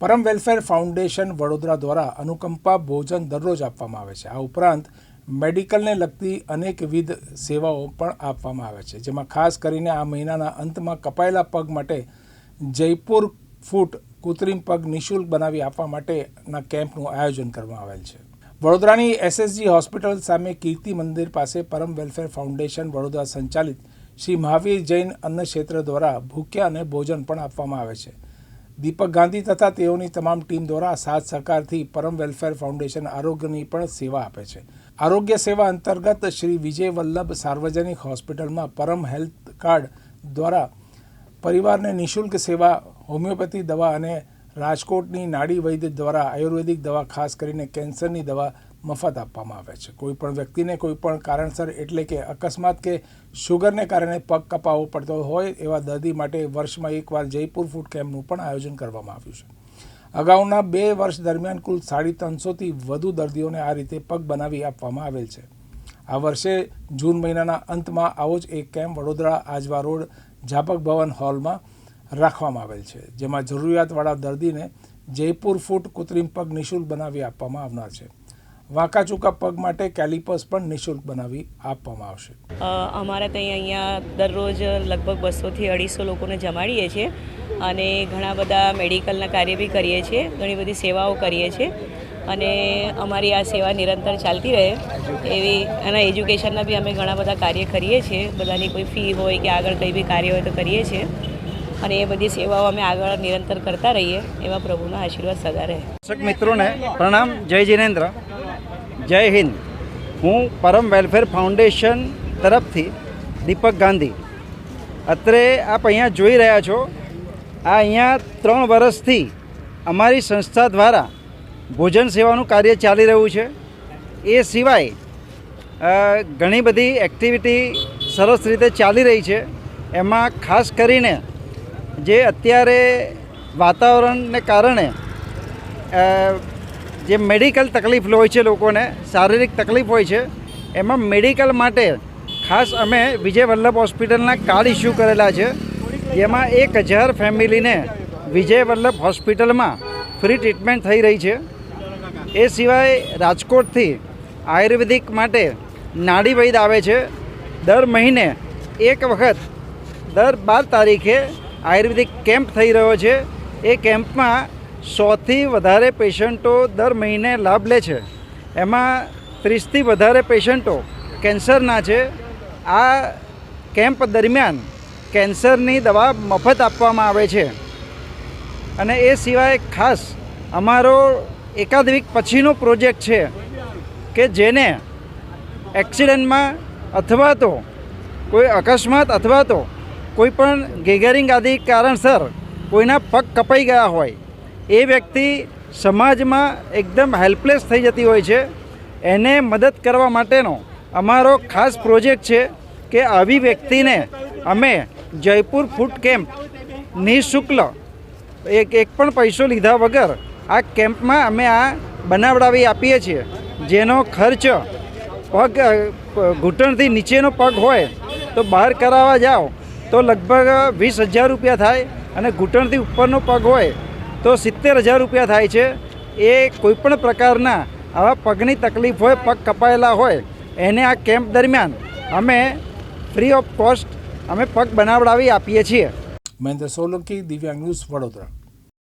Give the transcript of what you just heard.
પરમ welfare foundation Vadodara દ્વારા અનુકંપા ભોજન દરરોજ આપવામાં આવે છે. આ ઉપરાંત મેડિકલને લગતી અનેકવિધ સેવાઓ પણ આપવામાં આવે છે, જેમાં ખાસ કરીને આ મહિનાના અંતમાં કપાયેલા પગ માટે જયપુર ફૂટ કૃત્રિમ પગ નિઃશુલ્ક બનાવી આપવા માટેના કેમ્પનું આયોજન કરવામાં આવેલ છે. વડોદરાની એસએસજી હોસ્પિટલ સામે કીર્તિ મંદિર પાસે પરમ વેલફેર ફાઉન્ડેશન વડોદરા સંચાલિત શ્રી મહાવીર જૈન અન્ન ક્ષેત્ર દ્વારા ભૂખ્યા અને ભોજન પણ આપવામાં આવે છે. દીપક ગાંધી તથા તેઓની તમામ ટીમ દ્વારા સાથ સહકારથી પરમ વેલફેર ફાઉન્ડેશન આરોગ્યની પણ સેવા આપે છે. આરોગ્ય સેવા અંતર્ગત શ્રી વિજય વલ્લભ સાર્વજનિક હોસ્પિટલમાં પરમ હેલ્થ કાર્ડ દ્વારા પરિવારને નિઃશુલ્ક સેવા, હોમિયોપેથી દવા અને રાજકોટની નાડી વૈદ્ય દ્વારા આયુર્વેદિક દવા ખાસ કરીને કેન્સરની દવા મફત આપવામાં આવે છે. કોઈ પણ વ્યક્તિને કોઈ પણ કારણસર એટલે કે અકસ્માત કે શુગરને કારણે પગ કપાવવો પડતો હોય એવા દર્દી માટે વર્ષમાં એકવાર જયપુર ફૂડ કેમ્પનું પણ આયોજન કરવામાં આવ્યું છે. અગાઉના બે વર્ષ દરમિયાન કુલ સાડી ત્રણસોથી વધુ દર્દીઓને આ રીતે પગ બનાવી આપવામાં આવેલ છે. આ વર્ષે જૂન મહિનાના અંતમાં આવો જ એક કેમ્પ વડોદરા આજવા રોડ જાપક ભવન હોલમાં રાખવામાં આવેલ છે, જેમાં જરૂરિયાતવાળા દર્દીને જયપુર ફૂટ કૃત્રિમ પગ નિઃશુલ્ક બનાવી આપવામાં આવનાર છે. વાંકા ચૂકા પગ માટે કેલિપર્સ પણ નિઃશુલ્ક બનાવી આપવામાં આવશે. અમારા ત્યાં અહીંયા દરરોજ લગભગ બસોથી અઢીસો લોકોને જમાડીએ છીએ અને ઘણા બધા મેડિકલના કાર્ય બી કરીએ છીએ, ઘણી બધી સેવાઓ કરીએ છીએ અને અમારી આ સેવા નિરંતર ચાલતી રહે. એવી, એના એજ્યુકેશનના બી અમે ઘણા બધા કાર્ય કરીએ છીએ. બધાની કોઈ ફી હોય કે આગળ કંઈ બી કાર્ય હોય તો કરીએ છીએ. અને એ બધી સેવાઓ અમે આગળ નિરંતર કરતા રહીએ, એવા પ્રભુના આશીર્વાદ સદા રહે. દર્શક મિત્રોને પ્રણામ, જય જીનેન્દ્ર. જય હિન્દ. હું પરમ વેલફેર ફાઉન્ડેશન તરફથી દીપક ગાંધી. અત્રે આપ અહીંયા જોઈ રહ્યા છો, આ અહીંયા ત્રણ વર્ષથી અમારી સંસ્થા દ્વારા ભોજન સેવાનું કાર્ય ચાલી રહ્યું છે. એ સિવાય ઘણી બધી એક્ટિવિટી સરસ રીતે ચાલી રહી છે. એમાં ખાસ કરીને જે અત્યારે વાતાવરણને કારણે જે મેડિકલ તકલીફ હોય છે લોકોને, શારીરિક તકલીફ હોય છે, એમાં મેડિકલ માટે ખાસ અમે વિજય વલ્લભ હોસ્પિટલના કાર્ડ ઇસ્યુ કરેલા છે, જેમાં એક હજાર ફેમિલીને વિજય વલ્લભ હોસ્પિટલમાં ફ્રી ટ્રીટમેન્ટ થઈ રહી છે. એ સિવાય રાજકોટથી આયુર્વેદિક માટે નાડી વૈદ આવે છે. દર મહિને એક વખત, દર બાર તારીખે આયુર્વેદિક કેમ્પ થઈ રહ્યો છે. એ કેમ્પમાં સોથી વધારે પેશન્ટો દર મહિને લાભ લે છે. એમાં ત્રીસથી વધારે પેશન્ટો કેન્સરના છે. આ કેમ્પ દરમિયાન કેન્સરની દવા મફત આપવામાં આવે છે. અને એ સિવાય ખાસ અમારો એકાદ વીક પછીનો પ્રોજેક્ટ છે કે જેને એક્સિડન્ટમાં અથવા તો કોઈ અકસ્માત અથવા તો કોઈ પણ ગેગરિંગ આદિ કારણસર કોઈના પગ કપાઈ ગયા હોય, એ વ્યક્તિ સમાજમાં એકદમ હેલ્પલેસ થઈ જતી હોય છે. એને મદદ કરવા માટેનો અમારો ખાસ પ્રોજેક્ટ છે કે આવી વ્યક્તિને અમે જયપુર ફૂડ કેમ્પ નિઃશુલ્ક એક એક પણ પૈસો લીધા વગર આ કેમ્પમાં અમે આ બનાવડાવી આપીએ છીએ. જેનો ખર્ચ પગ ઘૂંટણથી નીચેનો પગ હોય તો બહાર કરાવવા જાઓ. તો લગભગ વીસ હજાર રૂપિયા થાય અને ઘૂંટણથી ઉપરનો પગ હોય તો સિત્તેર હજાર રૂપિયા થાય છે. એ કોઈપણ પ્રકારના આવા પગની તકલીફ હોય, પગ કપાયેલા હોય, એને આ કેમ્પ દરમિયાન અમે ફ્રી ઓફ કોસ્ટ અમે પગ બનાવડાવી આપીએ છીએ. મહેન્દ્ર સોલંકી, દિવ્યાંગ ન્યૂઝ વડોદરા.